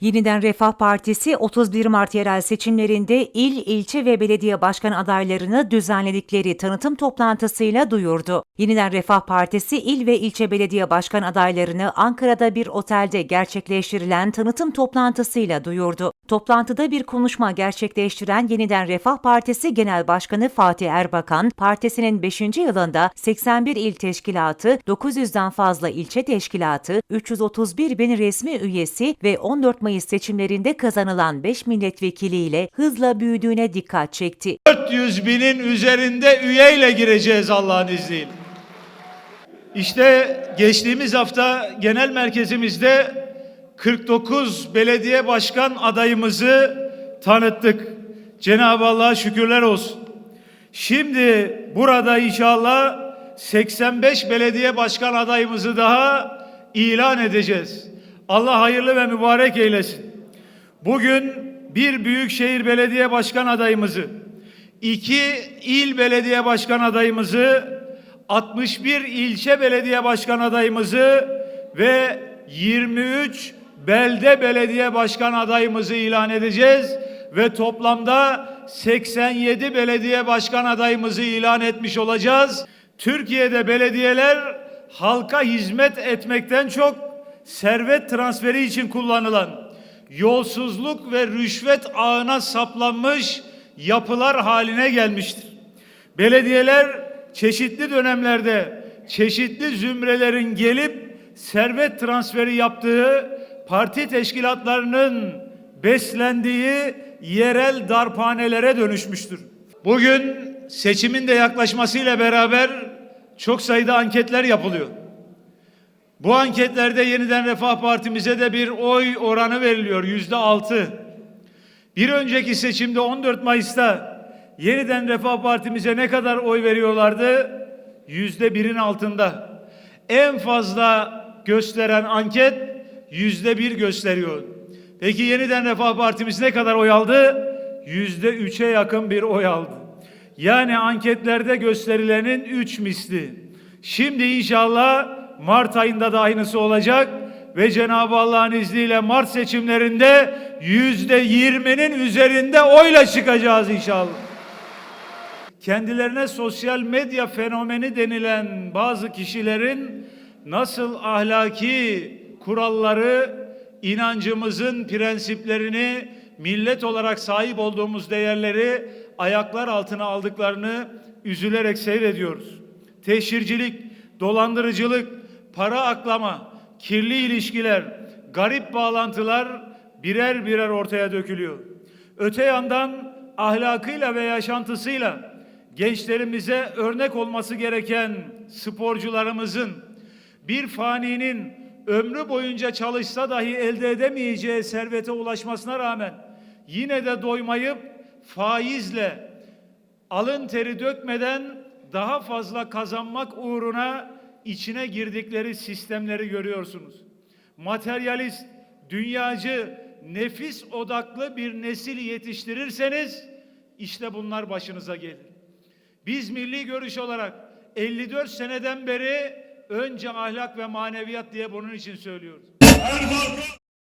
Yeniden Refah Partisi 31 Mart yerel seçimlerinde il, ilçe ve belediye başkan adaylarını düzenledikleri tanıtım toplantısıyla duyurdu. Yeniden Refah Partisi il ve ilçe belediye başkan adaylarını Ankara'da bir otelde gerçekleştirilen tanıtım toplantısıyla duyurdu. Toplantıda bir konuşma gerçekleştiren Yeniden Refah Partisi Genel Başkanı Fatih Erbakan, partisinin 5. yılında 81 il teşkilatı, 900'den fazla ilçe teşkilatı, 331 bin resmi üyesi ve 14 Mayıs seçimlerinde kazanılan 5 milletvekiliyle hızla büyüdüğüne dikkat çekti. 400 binin üzerinde üyeyle gireceğiz Allah'ın izniyle. İşte geçtiğimiz hafta genel merkezimizde 49 belediye başkan adayımızı tanıttık. Cenab-ı Allah'a şükürler olsun. Şimdi burada inşallah 85 belediye başkan adayımızı daha ilan edeceğiz. Allah hayırlı ve mübarek eylesin. Bugün bir büyükşehir belediye başkan adayımızı, iki il belediye başkan adayımızı, 61 ilçe belediye başkan adayımızı ve 23 belde belediye başkan adayımızı ilan edeceğiz ve toplamda 87 belediye başkan adayımızı ilan etmiş olacağız. Türkiye'de belediyeler halka hizmet etmekten çok servet transferi için kullanılan yolsuzluk ve rüşvet ağına saplanmış yapılar haline gelmiştir. Belediyeler çeşitli dönemlerde çeşitli zümrelerin gelip servet transferi yaptığı parti teşkilatlarının beslendiği yerel darphanelere dönüşmüştür. Bugün seçimin de yaklaşmasıyla beraber çok sayıda anketler yapılıyor. Bu anketlerde yeniden Refah Partimize de bir oy oranı veriliyor yüzde altı. Bir önceki seçimde 14 Mayıs'ta yeniden Refah Partimize ne kadar oy veriyorlardı? Yüzde birin altında. En fazla gösteren anket yüzde bir gösteriyor. Peki yeniden Refah Partimiz ne kadar oy aldı? Yüzde üçe yakın bir oy aldı. Yani anketlerde gösterilenin üç misli. Şimdi inşallah Mart ayında da aynısı olacak ve Cenab-ı Allah'ın izniyle Mart seçimlerinde yüzde yirminin üzerinde oyla çıkacağız inşallah. Kendilerine sosyal medya fenomeni denilen bazı kişilerin nasıl ahlaki kuralları, inancımızın prensiplerini, millet olarak sahip olduğumuz değerleri ayaklar altına aldıklarını üzülerek seyrediyoruz. Teşhircilik, dolandırıcılık, para aklama, kirli ilişkiler, garip bağlantılar birer birer ortaya dökülüyor. Öte yandan ahlakıyla ve yaşantısıyla gençlerimize örnek olması gereken sporcularımızın bir faninin ömrü boyunca çalışsa dahi elde edemeyeceği servete ulaşmasına rağmen yine de doymayıp faizle alın teri dökmeden daha fazla kazanmak uğruna içine girdikleri sistemleri görüyorsunuz. Materyalist, dünyacı, nefis odaklı bir nesil yetiştirirseniz işte bunlar başınıza gelir. Biz milli görüş olarak 54 seneden beri önce ahlak ve maneviyat diye bunun için söylüyoruz.